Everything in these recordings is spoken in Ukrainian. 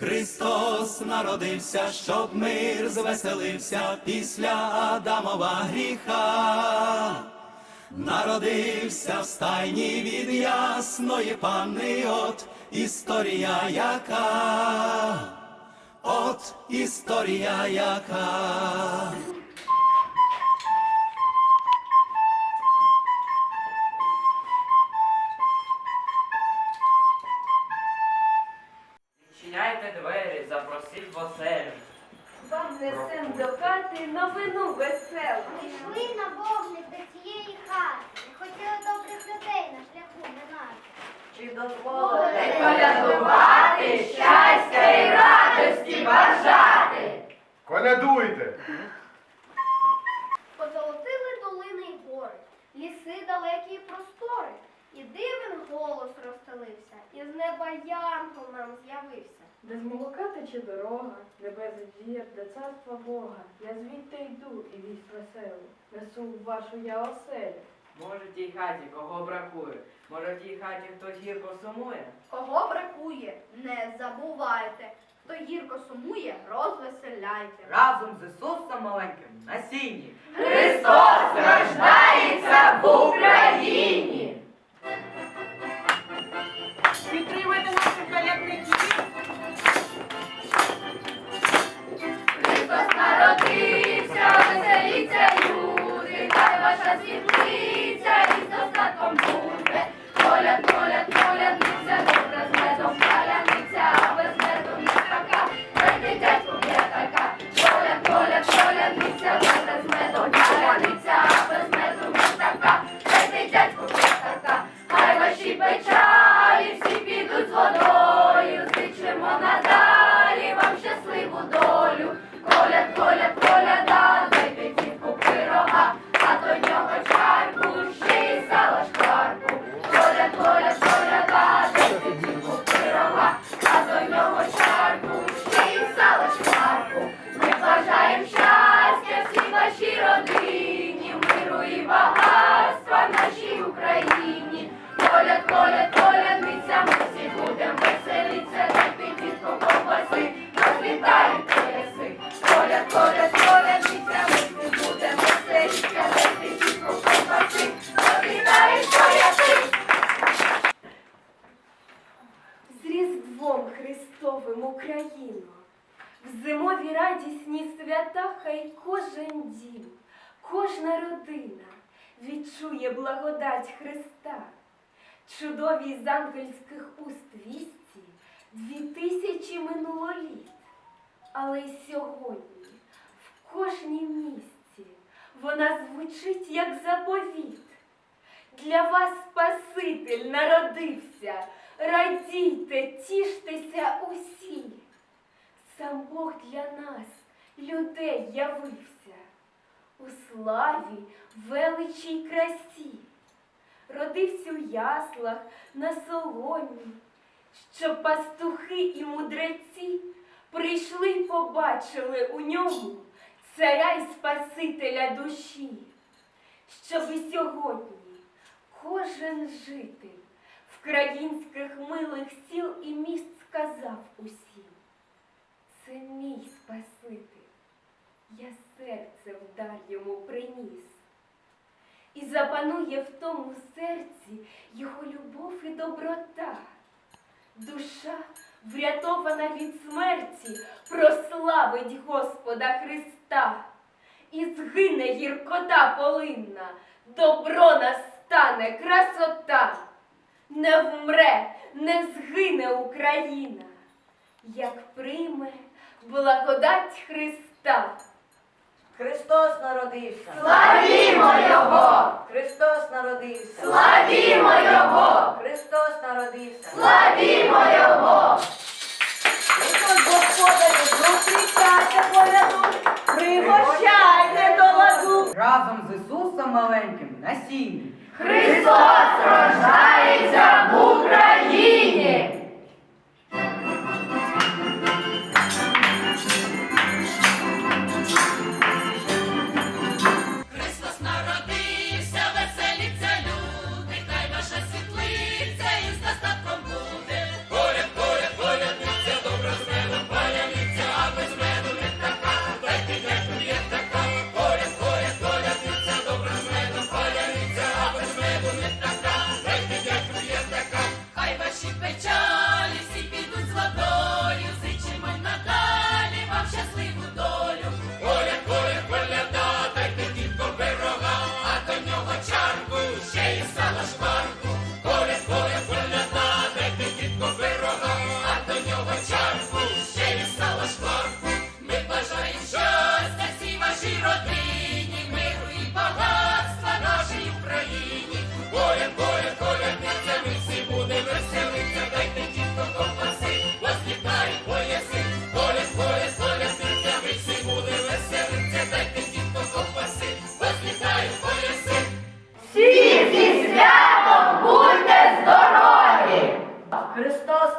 Христос народився, щоб мир звеселився після Адамова гріха. Народився в стайні від ясної панни, от історія яка, от історія яка. Далекі простори, і дивен голос розстелився, і з неба янгол нам з'явився. Без молока тече дорога, де без зір, де царства Бога. Я звідти йду і вість веселу, несу в вашу я оселю. Може в тій хаті кого бракує? Може в тій хаті хтось гірко сумує? Кого бракує, не забувайте. Хто гірко сумує, розвеселяйте. Разом з Ісусом маленьким на сіні. Христос рождається в Україні. Україну, в зимові радісні свята хай кожен дім, кожна родина відчує благодать Христа. Чудові з ангельських уст вісті дві тисячі минуло літ. Але й сьогодні, в кожній місці, вона звучить як заповіт. Для вас Спаситель народився, радійте, тіштеся усі. Сам Бог для нас, людей, явився у славі, величі й красі. Родився у яслах на соломі, щоб пастухи і мудреці прийшли побачили у ньому царя й Спасителя душі щоб і сьогодні кожен житель вкраїнських милих сіл і міст сказав усім. Це мій Спаситель, я серце в дар йому приніс. І запанує в тому серці його любов і доброта. Душа, врятована від смерті, прославить Господа Христа. І згине гіркота полинна, добро настане красота. Не вмре, не згине Україна, як прийме благодать Христа. Христос народився. Славімо Його! Христос народився. Славімо Його! Христос народився. Славімо Його! Христос Господи, зустрічайте коляду, пригощайте до ладу. Разом з Ісусом маленьким на сіні. Христос рождається в Україні!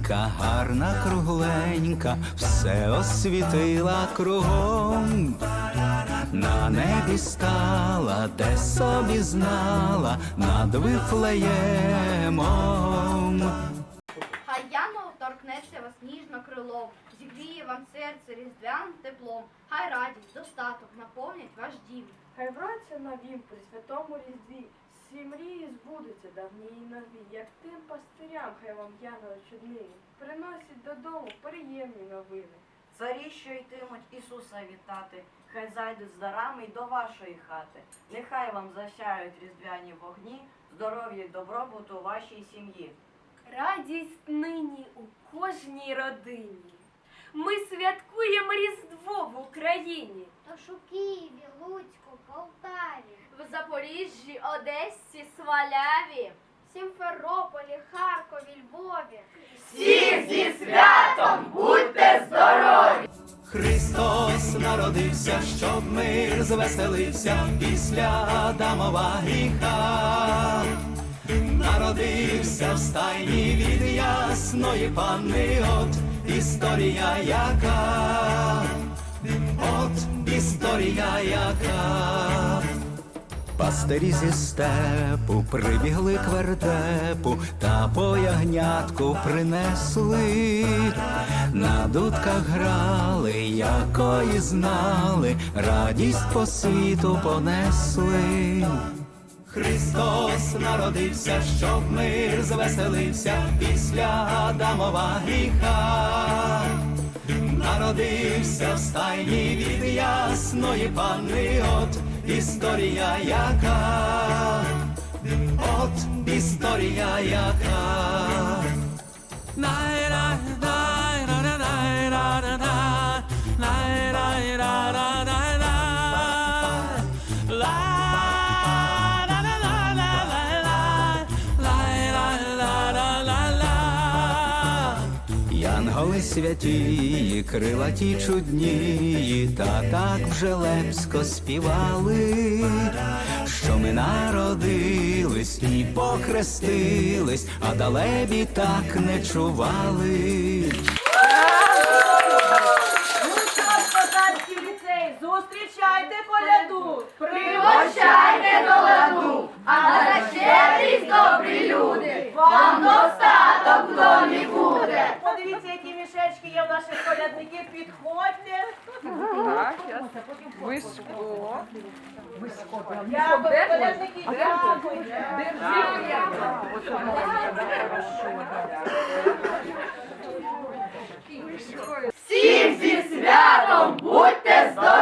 Ясненька, гарна кругленька, все освітила кругом. На небі стала, де собі знала, над вифлеємом. Хай янголо торкнеться вас ніжно крилом, зігріє вам серце різдвяним теплом, хай радість, достаток наповнять ваш дім. Хай враться на вім при святому різдві, всі мрії збудуться давні і нові, як тим пастирям, хай вам янголи чудні, приносять додому приємні новини. Царі, що йтимуть Ісуса вітати, хай зайдуть з дарами й до вашої хати. Нехай вам засяють різдвяні вогні, здоров'я й добробуту у вашій сім'ї. Радість нині у кожній родині. Ми святкуємо Різдво в Україні. Тож у Києві, Луцьку, Полтаві, В Запоріжжі, Одесі, Сваляві. Сімферополі, Харкові, Львові. Всіх зі святом! Будьте здорові! Христос народився, щоб мир звеселився після Адамова гріха. Народився в стайні від ясної панни, от історія яка, от історія яка. Пастирі зі степу прибігли к вертепу та по ягнятку принесли, на дудках грали, якої знали, радість по світу понесли. Христос народився, щоб мир звеселився після Адамова гріха. Народився в стайні від ясної панни, от історія яка, от історія яка. Янголи святі, крилаті чудні, та так вже лепсько співали, що ми народились і похрестились, а далебі так не чували. Ну зустрічайте коляду! Пригощайте до ладу, а за щедрість, добрі люди, вам достаток є в наших колядників, підходьте. Так, щас. Високо. Дякую, колядники, дякую. Всім зі святом будьте здорові!